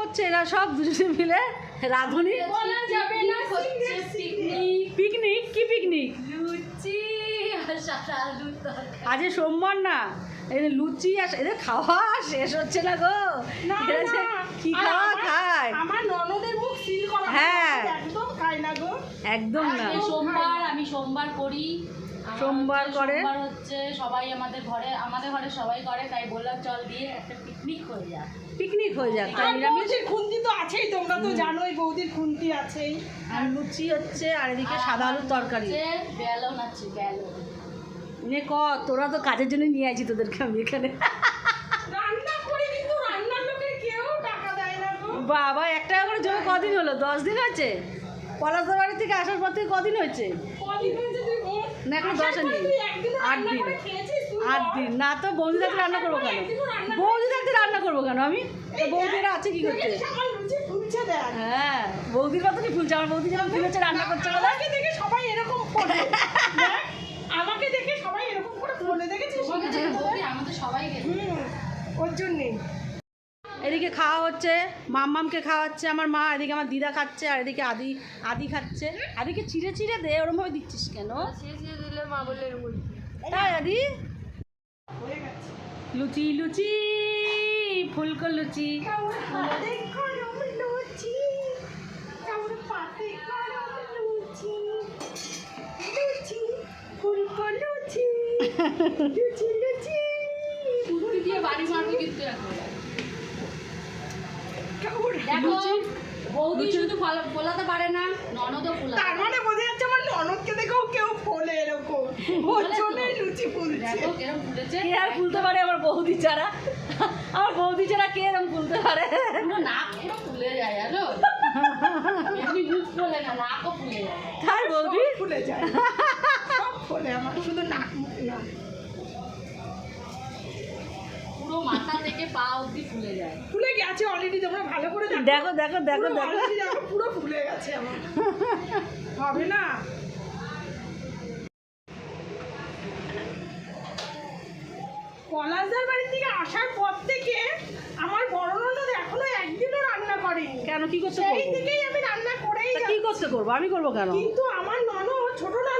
করছে এরা সব দুজনে মিলে। রাঁধুনি বলা যাবে না হচ্ছে পিকনিক। পিকনিক? কি পিকনিক? লুচি আজ সোমবার না লুচি আর এদের খাওয়া শেষ হচ্ছে না গো। না, এরা যে কি খাওয়া খায়? আমার ননদের মুখ সিল করা হ্যাঁ। একদম খাই না গো। একদম না। সোমবার আমি সোমবার করি। সোমবার করে? সোমবার হচ্ছে সবাই আমাদের ঘরে আমাদের ঘরে সবাই করে তাই বললাম চল দিয়ে একটা পিকনিক হয়ে যায় পিকনিক হয়ে যাক তাই আর নিরামিষ খুন্তি তো আছেই তোমরা তো জানোই বৌদির খুন্তি আছেই। আর লুচি হচ্ছে আর এদিকে সাদা আলুর তরকারি। বেলন আছে বেলন। নে ক তোরা তো কাজের জন্য নিয়ে আইছি তোদেরকে আমি এখানে। বাবা এক টাকা করে জমে কদিন হলো? দশ দিন আছে পলাশদার বাড়ি থেকে আসার পর থেকে কদিন হয়েছে? কদিন হয়েছে না, এখনও দশ পরে হয়নি। আট দিন। আট দিন। না তো বৌদি থাকতে রান্না করব কেন? বৌদি থাকতে রান্না করব কেন? আমি? বৌদিরা আছে কি দেখ। হ্যাঁ বৌদির মতনই ফুলছে? আমার বৌদি যেমন ফুলেছে রান্না করছে আমাকে দেখে সবাই এরকম ফোনে আমাকে দেখে সবাই এরকম করে দেখেছিস? আমাদের সবাই ওর জন্যে এদিকে খাওয়া হচ্ছে মাম্মামকে খাওয়াচ্ছে আমার মা এদিকে আমার দিদা খাচ্ছে আর এদিকে আদি আদি খাচ্ছে। আদিকে চিড়ে চিড়ে দে ওরমভাবে দিচ্ছিস কেন? দিলে মা বলে তাই আদি? লুচি লুচি ফুলকো লুচি। লুচি। লুচি লুচি ফুলকো লুচি। লুচি লুচি পুরুলি দিয়ে বাড়ি মারবো কিন্তু এখন। দেখো বৌদি শুধু ফোলাতে পারে না ননদও ফোলাতে তার মানে বোঝা যাচ্ছে আমার ননদকে দেখেও কেউ ফোলে এরকম। ওর জন্যই লুচি ফুলছে। কে আর ফুলতে পারে আমার বৌদি ছাড়া? আমার বৌদি ছাড়া কে এরম ফুলতে পারে? পুরো পুরো ফুলে যায় জানো? এমনি মুখ ফুলে না নাকও ফুলে যায়। তাই বৌদি? ফুলে যায়। সব ফোলে আমার শুধু নাক মুখ না। পুরো মাথা থেকে পা অবধি ফুলে যায়। গেছে অলরেডি তোমরা ভালো করে দেখো। দেখো দেখো দেখো দেখো, পুরো ফুলে গেছে আমার। হবে না? পলাশদার বাড়ি থেকে আসার পর থেকে আমার বড় ননদ এখনও একদিনও রান্না করেনি। কেন কি করতে সেই থেকেই আমি রান্না করেই কি। করতে করব? আমি করব কেন? কিন্তু আমার ননদ ছোট ননদ